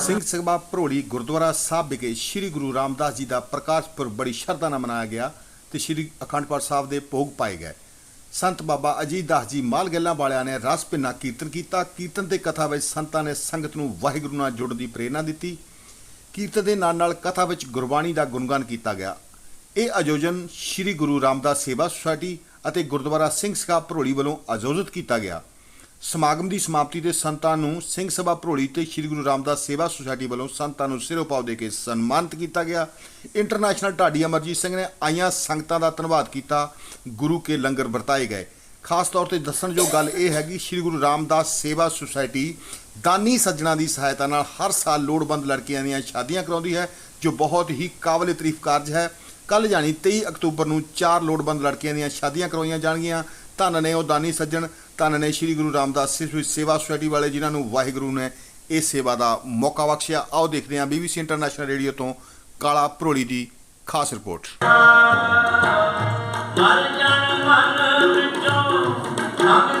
ਸਿੰਘ ਸਭਾ ਭਰੋਲੀ ਗੁਰਦੁਆਰਾ ਸਾਹਿਬ ਵਿਖੇ ਸ੍ਰੀ ਗੁਰੂ ਰਾਮਦਾਸ ਜੀ ਦਾ ਪ੍ਰਕਾਸ਼ ਪੁਰਬ ਬੜੀ ਸ਼ਰਧਾ ਨਾਲ ਮਨਾਇਆ ਗਿਆ ਤੇ ਸ੍ਰੀ ਅਖੰਡ ਪਾਠ ਸਾਹਿਬ ਦੇ ਭੋਗ ਪਾਏ ਗਏ। ਸੰਤ ਬਾਬਾ ਅਜੀਤ ਦਾਸ ਜੀ ਮਾਲ ਗੱਲਾਂ ਵਾਲਿਆਂ ਨੇ ਰਸ ਭਿੰਨਾ ਕੀਰਤਨ ਕੀਤਾ। ਕੀਰਤਨ ਤੇ ਕਥਾ ਵਿੱਚ ਸੰਤਾਂ ਨੇ ਸੰਗਤ ਨੂੰ ਵਾਹਿਗੁਰੂ ਨਾਲ ਜੁੜਨ ਦੀ ਪ੍ਰੇਰਣਾ ਦਿੱਤੀ। ਕੀਰਤਨ ਦੇ ਨਾਲ ਨਾਲ ਕਥਾ ਵਿੱਚ ਗੁਰਬਾਣੀ ਦਾ ਗੁਣਗਾਨ ਕੀਤਾ ਗਿਆ। ਇਹ ਆਯੋਜਨ ਸ੍ਰੀ ਗੁਰੂ ਰਾਮਦਾਸ ਸੇਵਾ ਸੁਸਾਇਟੀ ਅਤੇ ਗੁਰਦੁਆਰਾ ਸਿੰਘ ਸਭਾ ਭਰੋਲੀ ਵੱਲੋਂ ਆਯੋਜਿਤ ਕੀਤਾ ਗਿਆ। ਸਮਾਗਮ ਦੀ ਸਮਾਪਤੀ ਤੇ ਸੰਤਾਂ ਨੂੰ ਸਿੰਘ ਸਭਾ ਭਰੋਲੀ ਤੇ ਸ੍ਰੀ ਗੁਰੂ ਰਾਮਦਾਸ ਸੇਵਾ ਸੁਸਾਇਟੀ ਵੱਲੋਂ ਸੰਤਾਂ ਨੂੰ ਸਿਰੋਪਾਵ ਦੇ ਕੇ ਸਨਮਾਨਿਤ ਕੀਤਾ ਗਿਆ। ਇੰਟਰਨੈਸ਼ਨਲ ਢਾਡੀ ਅਮਰਜੀਤ ਸਿੰਘ ਨੇ ਆਈਆਂ ਸੰਗਤਾਂ ਦਾ ਧੰਨਵਾਦ ਕੀਤਾ। ਗੁਰੂ ਕੇ ਲੰਗਰ ਵਰਤਾਏ ਗਏ। ਖਾਸ ਤੌਰ ਤੇ ਦੱਸਣਯੋਗ ਗੱਲ ਇਹ ਹੈ ਕਿ ਸ੍ਰੀ ਗੁਰੂ ਰਾਮਦਾਸ ਸੇਵਾ ਸੁਸਾਇਟੀ ਦਾਨੀ ਸੱਜਣਾ ਦੀ ਸਹਾਇਤਾ ਨਾਲ ਹਰ ਸਾਲ ਲੋੜਵੰਦ ਲੜਕੀਆਂ ਦੀਆਂ ਸ਼ਾਦੀਆਂ ਕਰਾਉਂਦੀ ਹੈ, ਜੋ ਬਹੁਤ ਹੀ ਕਾਬਲੇ ਤਾਰੀਫ ਕਾਰਜ ਹੈ। ਕੱਲ ਜਾਣੀ 23 ਅਕਤੂਬਰ ਨੂੰ ਚਾਰ ਲੋੜਵੰਦ ਲੜਕੀਆਂ ਦੀਆਂ ਸ਼ਾਦੀਆਂ ਕਰਵਾਈਆਂ ਜਾਣਗੀਆਂ। ਧੰਨ ਨੇ ਉਹ ਦਾਨੀ ਸੱਜਣ, ਧੰਨ ਨੇ ਸ੍ਰੀ ਗੁਰੂ ਰਾਮਦਾਸ ਸੇਵਾ ਸੁਸਾਇਟੀ ਵਾਲੇ ਜਿਨ੍ਹਾਂ ਨੂੰ ਵਾਹਿਗੁਰੂ ਨੇ ਇਹ ਸੇਵਾ ਦਾ ਮੌਕਾ ਬਖਸ਼ਿਆ। ਆਓ ਦੇਖਦੇ ਹਾਂ ਬੀਬੀਸੀ ਇੰਟਰਨੈਸ਼ਨਲ ਰੇਡੀਓ ਤੋਂ ਕਾਲਾ ਭਰੋਲੀ ਦੀ ਖਾਸ ਰਿਪੋਰਟ। ਮਨ ਵਿੱਚੋਂ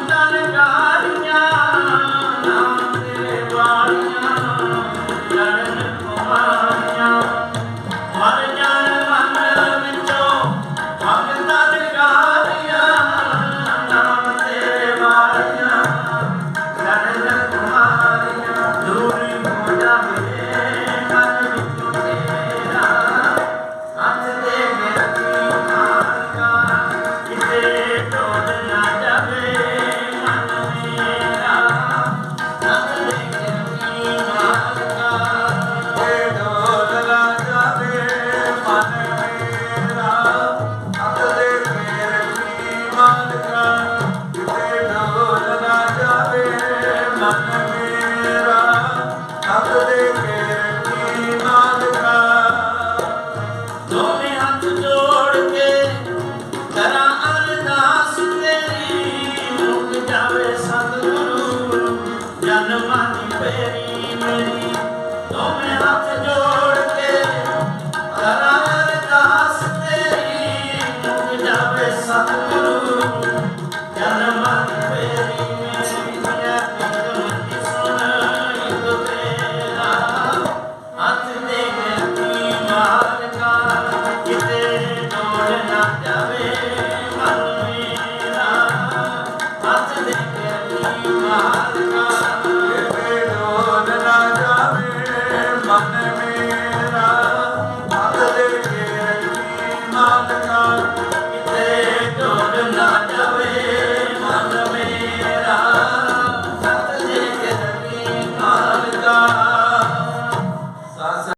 Amen.